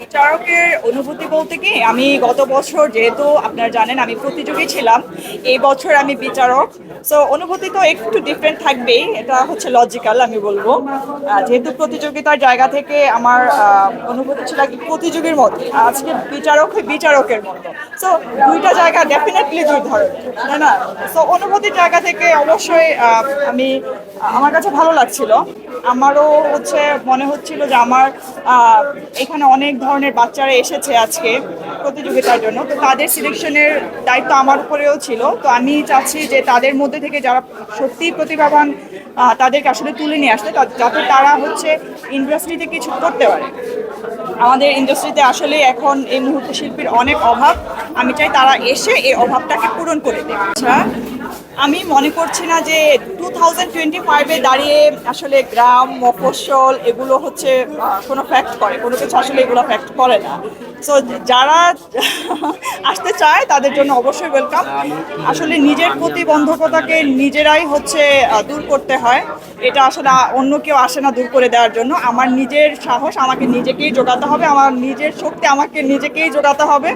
বিচারকের অনুভূতি বলতে কি, আমি গত বছর যেহেতু আপনারা জানেন আমি প্রতিযোগী ছিলাম, এই বছর আমি বিচারক। সো অনুভূতি তো একটু ডিফারেন্ট থাকবেই, এটা হচ্ছে লজিক্যাল আমি বলব। যেহেতু প্রতিযোগিতার জায়গা থেকে আমার অনুভূতি ছিল কি প্রতিযোগীর মতো আজকে বিচারক বিচারকের মতো। সো দুইটা জায়গা ডেফিনেটলি দুই ধরনের, তাই না? সো অনুভূতির জায়গা থেকে অবশ্যই আমি আমার কাছে ভালো লাগছিল। আমারও হচ্ছে মনে হচ্ছিল যে আমার এখানে অনেক ধরনের বাচ্চারা এসেছে আজকে প্রতিযোগিতার জন্য। তো তাদের সিলেকশনের দায়িত্ব আমার উপরেও ছিল। তো আমি চাচ্ছি যে তাদের মধ্যে থেকে যারা সত্যিই প্রতিভাবান তাদেরকে আসলে তুলে নিয়ে আসতে যাতে তারা হচ্ছে ইন্ডাস্ট্রিতে কিছু করতে পারে। আমাদের ইন্ডাস্ট্রিতে আসলে এখন এই মুহূর্তে শিল্পীর অনেক অভাব। আমি চাই তারা এসে এই অভাবটাকে পূরণ করে দেবে আচ্ছা আমি মনে করছি না যে টু থাউজেন্ড টোয়েন্টি ফাইভে দাঁড়িয়ে আসলে গ্রাম, মফস্বল এগুলো হচ্ছে কোনো ফ্যাক্ট করে। কোনো কিছু আসলে এগুলো ফ্যাক্ট করে না। সো যারা আসতে চায়, তাদের জন্য অবশ্যই ওয়েলকাম আসলে নিজের প্রতিবন্ধকতাকে নিজেরাই হচ্ছে দূর করতে হয়। এটা আসলে অন্য কেউ আসে না দূর করে দেওয়ার জন্য। আমার নিজের সাহস আমাকে নিজেকেই জোগাতে হবে আমার নিজের শক্তি আমাকে নিজেকেই জোগাতে হবে।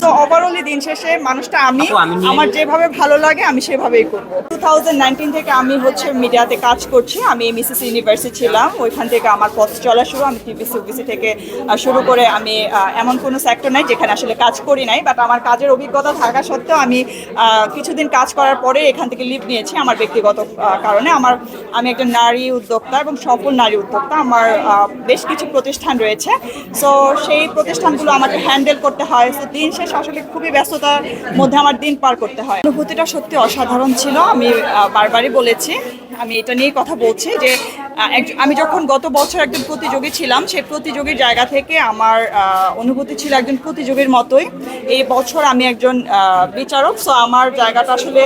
সো ওভারঅলি দিন শেষে মানুষটা আমি আমার যেভাবে ভালো লাগে আমি সেভাবেই করব। টু থাউজেন্ড নাইনটিন থেকে আমি হচ্ছে মিডিয়াতে কাজ করছি আমি মিসিস ইউনিভার্সিটি ছিলাম ওইখান থেকে আমার পথ চলা শুরু আমি টিভিসি ইউবিসি থেকে শুরু করে আমি এমন কোনো সেক্টর নাই যেখানে আসলে কাজ করি নাই বাট আমার কাজের অভিজ্ঞতা থাকা সত্ত্বেও আমি কিছুদিন কাজ করার পরে এখান থেকে লিভ নিয়েছি আমার ব্যক্তিগত কারণে। আমার আমি একজন নারী উদ্যোক্তা এবং সফল নারী উদ্যোক্তা আমার বেশ কিছু প্রতিষ্ঠান রয়েছে। সো সেই প্রতিষ্ঠানগুলো আমাকে হ্যান্ডেল করতে হয়। তো দিন শেষ আসলে খুবই ব্যস্ততার মধ্যে আমার দিন পার করতে হয়। অনুভূতিটা সত্যি অসাধারণ ছিল। আমি বারবারই বলেছি। আমি এটা নিয়ে কথা বলছি যে আমি যখন গত বছর একজন প্রতিযোগী ছিলাম সেই প্রতিযোগীর জায়গা থেকে আমার অনুভূতি ছিল একজন প্রতিযোগীর মতোই। এই বছর আমি একজন বিচারক সো আমার জায়গাটা আসলে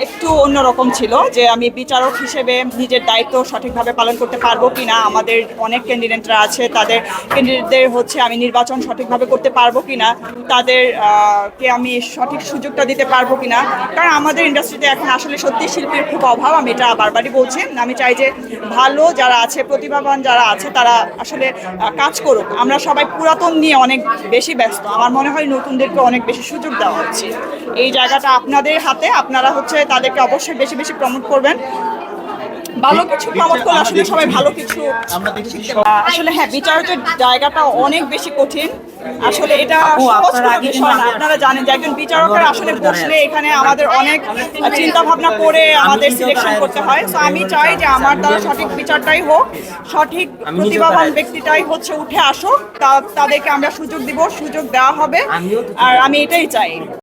একটু অন্যরকম ছিল যে আমি বিচারক হিসেবে নিজের দায়িত্ব সঠিকভাবে পালন করতে পারব কি না আমাদের অনেক ক্যান্ডিডেটরা আছে তাদের ক্যান্ডিডেটদের হচ্ছে আমি নির্বাচন সঠিকভাবে করতে পারব কিনা তাদের আহ, কে আমি সঠিক সুযোগটা দিতে পারব কি না কারণ আমাদের ইন্ডাস্ট্রিতে এখন আসলে সত্যি শিল্পীর খুব অভাব আমি এটা বারবারই বলছি। আমি চাই যে ভালো যারা আছে, প্রতিভাবান যারা আছে, তারা আসলে কাজ করুক। আমরা সবাই পুরাতন নিয়ে অনেক বেশি ব্যস্ত। আমার মনে হয় নতুনদেরকে অনেক বেশি সুযোগ দেওয়া হচ্ছে এই জায়গাটা আপনাদের হাতে। আপনারা হচ্ছে তাদেরকে অবশ্যই বেশি বেশি প্রমোট করবেন। ভালো কিছু প্রমোট করলে আসলে সবাই ভালো কিছু আসলে হ্যাঁ বিচারকের জায়গাটা অনেক বেশি কঠিন। আসলে এটা সহজ আপনারা কোনো বিষয় না আপনারা জানেন যে একজন বিচারকের আসলে বসলে এখানে আমাদের অনেক চিন্তা ভাবনা করে আমাদের সিলেকশন করতে হয়। তো আমি চাই যে আমার দ্বারা সঠিক বিচারটাই হোক সঠিক প্রতিভাবান ব্যক্তিটাই হচ্ছে উঠে আসুক তা- তাদেরকে আমরা সুযোগ দিব সুযোগ দেওয়া হবে। আর আমি এটাই চাই।